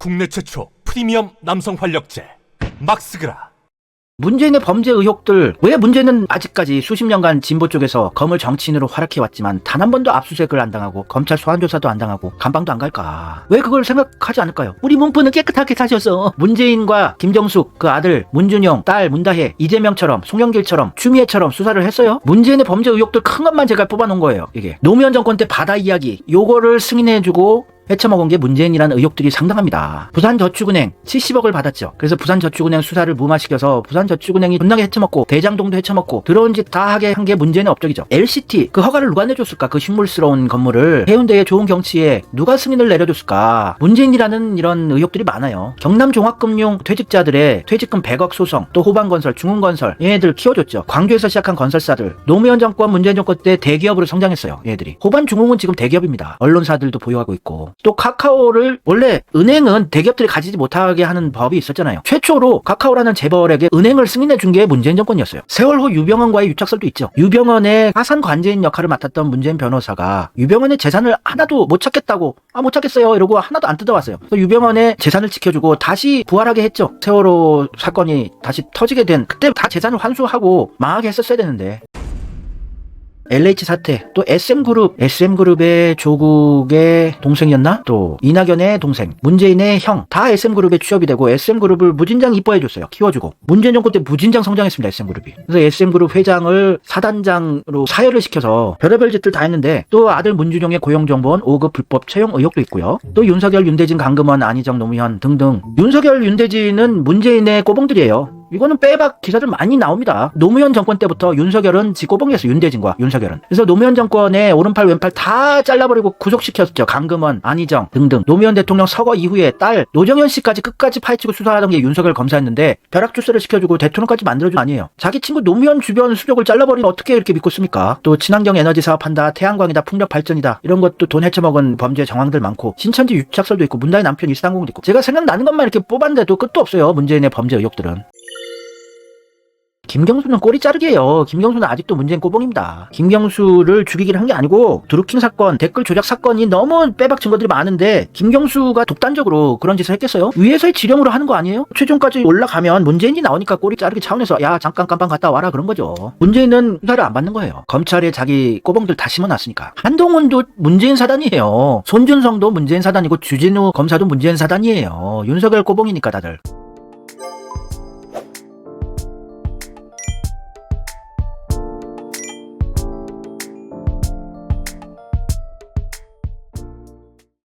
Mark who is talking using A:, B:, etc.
A: 국내 최초 프리미엄 남성 활력제 막스그라.
B: 문재인의 범죄 의혹들 왜 문재인은 아직까지 수십 년간 진보 쪽에서 검을 정치인으로 활약해왔지만 단 한 번도 압수수색을 안 당하고 검찰 소환조사도 안 당하고 감방도 안 갈까? 왜 그걸 생각하지 않을까요? 우리 문프는 깨끗하게 사셔서 문재인과 김정숙 그 아들 문준용 딸 문다혜 이재명처럼 송영길처럼 추미애처럼 수사를 했어요? 문재인의 범죄 의혹들 큰 것만 제가 뽑아놓은 거예요 이게. 노무현 정권 때 바다 이야기 요거를 승인해주고 헤쳐먹은 게 문재인이라는 의혹들이 상당합니다. 부산저축은행 70억을 받았죠. 그래서 부산저축은행 수사를 무마시켜서 부산저축은행이 존나게 헤쳐먹고 대장동도 헤쳐먹고 들어온 짓 다 하게 한 게 문재인의 업적이죠. LCT 그 허가를 누가 내줬을까? 그 식물스러운 건물을 해운대의 좋은 경치에 누가 승인을 내려줬을까? 문재인이라는 이런 의혹들이 많아요. 경남 종합금융 퇴직자들의 퇴직금 100억 소송 또 호반건설, 중흥건설 얘네들 키워줬죠. 광주에서 시작한 건설사들 노무현 정권, 문재인 정권 때 대기업으로 성장했어요. 얘들이 호반 중흥은 지금 대기업입니다. 언론사들도 보유하고 있고 또 카카오를 원래 은행은 대기업들이 가지지 못하게 하는 법이 있었잖아요. 최초로 카카오라는 재벌에게 은행을 승인해 준 게 문재인 정권이었어요. 세월 호 유병헌과의 유착설도 있죠. 유병헌의 파산 관제인 역할을 맡았던 문재인 변호사가 유병헌의 재산을 하나도 못 찾겠다고 아 못 찾겠어요 이러고 하나도 안 뜯어왔어요. 유병헌의 재산을 지켜주고 다시 부활하게 했죠. 세월호 사건이 다시 터지게 된 그때 다 재산을 환수하고 망하게 했었어야 되는데 LH 사태, 또 SM그룹, SM그룹의 조국의 동생이었나? 또 이낙연의 동생, 문재인의 형, 다 SM그룹에 취업이 되고 SM그룹을 무진장 이뻐해줬어요. 키워주고. 문재인 정권 때 무진장 성장했습니다. SM그룹이. 그래서 SM그룹 회장을 사단장으로 사열을 시켜서 별의별 짓들 다 했는데 또 아들 문준용의 고용정보원 5급 불법 채용 의혹도 있고요. 또 윤석열, 윤대진, 강금원, 안희정, 노무현 등등. 윤석열, 윤대진은 문재인의 꼬봉들이에요. 이거는 빼박 기사들 많이 나옵니다. 노무현 정권 때부터 윤석열은 지꼬봉이었어 윤대진과 윤석열은. 그래서 노무현 정권의 오른팔 왼팔 다 잘라버리고 구속시켰죠. 강금원, 안희정 등등. 노무현 대통령 서거 이후에 딸 노정현 씨까지 끝까지 파헤치고 수사하던 게 윤석열 검사였는데 벼락 주스를 시켜주고 대통령까지 만들어준 거 아니에요. 자기 친구 노무현 주변 수족을 잘라버리면 어떻게 이렇게 믿고 씁니까? 또 친환경 에너지 사업한다, 태양광이다, 풍력 발전이다 이런 것도 돈 헤쳐먹은 범죄 정황들 많고 신천지 유착설도 있고 문다의 남편 이스당공도 있고 제가 생각나는 것만 이렇게 뽑았는데도 끝도 없어요. 문재인의 범죄 의혹들은. 김경수는 꼬리 자르기예요. 김경수는 아직도 문재인 꼬봉입니다. 김경수를 죽이기를 한 게 아니고 드루킹 사건, 댓글 조작 사건이 너무 빼박 증거들이 많은데 김경수가 독단적으로 그런 짓을 했겠어요? 위에서의 지령으로 하는 거 아니에요? 최종까지 올라가면 문재인이 나오니까 꼬리 자르기 차원에서 야 잠깐 깜빵 갔다 와라 그런 거죠. 문재인은 수사를 안 받는 거예요. 검찰에 자기 꼬봉들 다 심어놨으니까. 한동훈도 문재인 사단이에요. 손준성도 문재인 사단이고 주진우 검사도 문재인 사단이에요. 윤석열 꼬봉이니까 다들.